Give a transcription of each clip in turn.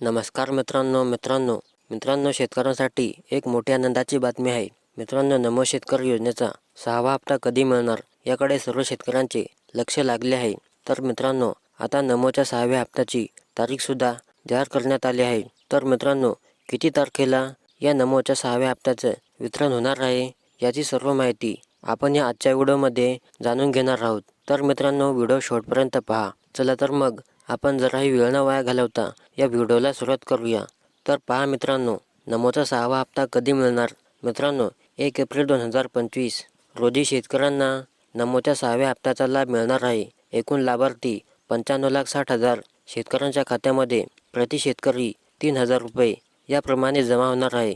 नमस्कार मित्रांनो मित्रांनो. मित्रांनो शेतकऱ्यांसाठी एक मोठी आनंदाची बातमी आहे. मित्रांनो नमो शेतकरी योजनेचा सहावा हप्ता कधी मिळणार? याकडे सर्व शेतकऱ्यांचे लक्ष लागले आहे. तर मित्रांनो आता नमोच्या सहाव्या हप्त्याची तारीखसुद्धा जाहीर करण्यात आली आहे. तर मित्रांनो किती तारखेला या नमोच्या सहाव्या हप्त्याचं वितरण होणार आहे याची सर्व माहिती आपण या आजच्या व्हिडिओमध्ये जाणून घेणार आहोत. तर मित्रांनो व्हिडिओ शेवटपर्यंत पहा. चला तर मग आपण जराही वेळ न वाया घालवता या व्हिडिओला सुरुवात करूया. तर पहा मित्रांनो नमोचा सहावा हप्ता कधी मिळणार? मित्रांनो एक एप्रिल दोन हजार पंचवीस. रोजी शेतकऱ्यांना नमोच्या सहाव्या हप्त्याचा लाभ मिळणार आहे. एकूण लाभार्थी पंच्याण्णव लाख साठ हजार. शेतकऱ्यांच्या खात्यामध्ये प्रति शेतकरी तीन हजार रुपये याप्रमाणे जमा होणार आहे.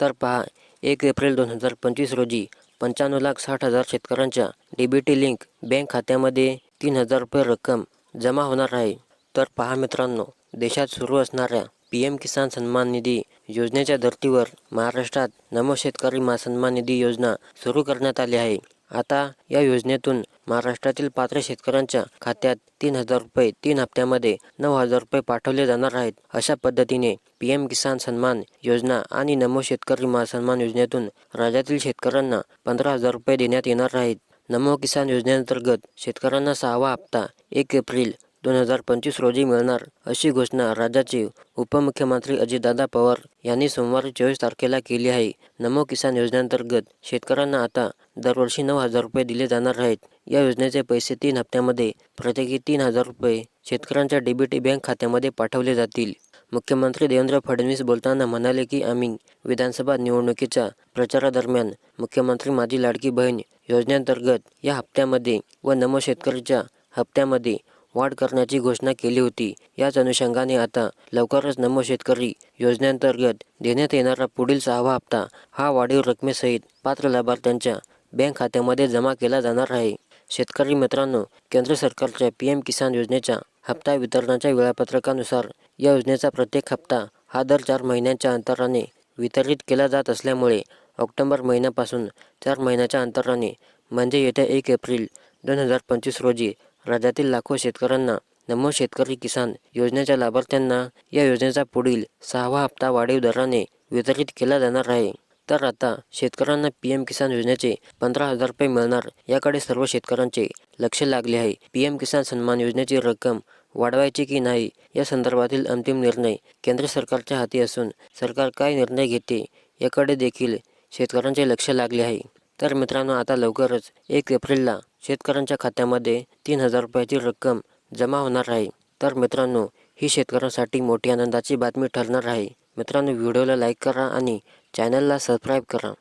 तर पहा एक एप्रिल दोन हजार पंचवीस रोजी पंच्याण्णव लाख साठ हजार शेतकऱ्यांच्या डीबीटी लिंक बँक खात्यामध्ये तीन हजार रुपये रक्कम जमा होणार आहे. तर पहा मित्रांनो देशात सुरू असणाऱ्या पी एम किसान सन्मान निधी योजनेच्या धर्तीवर महाराष्ट्रात नमो शेतकरी महासन्मान निधी योजना सुरू करण्यात आली आहे. आता या योजनेतून महाराष्ट्रातील पात्र शेतकऱ्यांच्या खात्यात तीन हजार रुपये तीन हप्त्यामध्ये नऊ हजार रुपये पाठवले जाणार आहेत. अशा पद्धतीने पी एम किसान सन्मान योजना आणि नमो शेतकरी महासन्मान योजनेतून राज्यातील शेतकऱ्यांना पंधरा हजार रुपये देण्यात येणार आहेत. नमो किसान योजनेअंतर्गत शेतकऱ्यांना सहावा हप्ता एक एप्रिल दोन हजार पंचवीस रोजी मिळणार अशी घोषणा राज्याचे उपमुख्यमंत्री अजितदादा पवार यांनी सोमवारी चोवीस तारखेला केली आहे. नमो किसान योजनेअंतर्गत शेतकऱ्यांना आता दरवर्षी नऊ हजार रुपये दिले जाणार आहेत. या योजनेचे पैसे तीन हप्त्यामध्ये प्रत्येकी तीन हजार रुपये शेतकऱ्यांच्या डीबीटी बँक खात्यामध्ये पाठवले जातील. मुख्यमंत्री देवेंद्र फडणवीस बोलताना म्हणाले की आम्ही विधानसभा निवडणुकीच्या प्रचारादरम्यान मुख्यमंत्री माझी लाडकी बहीण योजनेअंतर्गत या हप्त्यामध्ये व नमो शेतकरीच्या हप्त्यामध्ये वाढ करण्याची घोषणा केली होती. याच अनुषंगाने आता लवकरच नमो शेतकरी योजनेअंतर्गत देण्यात येणारा पुढील सहावा हप्ता हा वाढीव रकमेसहित पात्र लाभार्थ्यांच्या बँक खात्यामध्ये जमा केला जाणार आहे. शेतकरी मित्रांनो केंद्र सरकारच्या पी एम किसान योजनेच्या हप्ता वितरणाच्या वेळापत्रकानुसार या योजनेचा प्रत्येक हप्ता हा दर चार महिन्यांच्या अंतराने वितरित केला जात असल्यामुळे ऑक्टोंबर महिन्यापासून चार महिन्याच्या अंतराने म्हणजे येत्या एक एप्रिल दोन हजार पंचवीस रोजी राज्यातील लाखो शेतकऱ्यांना नमो शेतकरी किसान योजनेच्या लाभार्थ्यांना या योजनेचा पुढील सहावा हप्ता वाढीव दराने वितरित केला जाणार आहे. तर आता शेतकऱ्यांना पी एम किसान योजनेचे पंधरा हजार रुपये मिळणार याकडे सर्व शेतकऱ्यांचे लक्ष लागले आहे. पी एम किसान सन्मान योजनेची रक्कम वाढवायची की नाही या संदर्भातील अंतिम निर्णय केंद्र सरकारच्या हाती असून सरकार काय निर्णय घेते याकडे देखील शेतकऱ्यांचे लक्ष लागले आहे. तर मित्रांनो आता लवकरच एक एप्रिलला शेतकऱ्यांच्या खात्यामध्ये तीन हजार रुपयाची रक्कम जमा होणार आहे. तर मित्रांनो ही शेतकऱ्यांसाठी मोठी आनंदाची बातमी ठरणार आहे. मित्रांनो व्हिडिओला लाईक करा आणि चॅनलला सबस्क्राईब करा.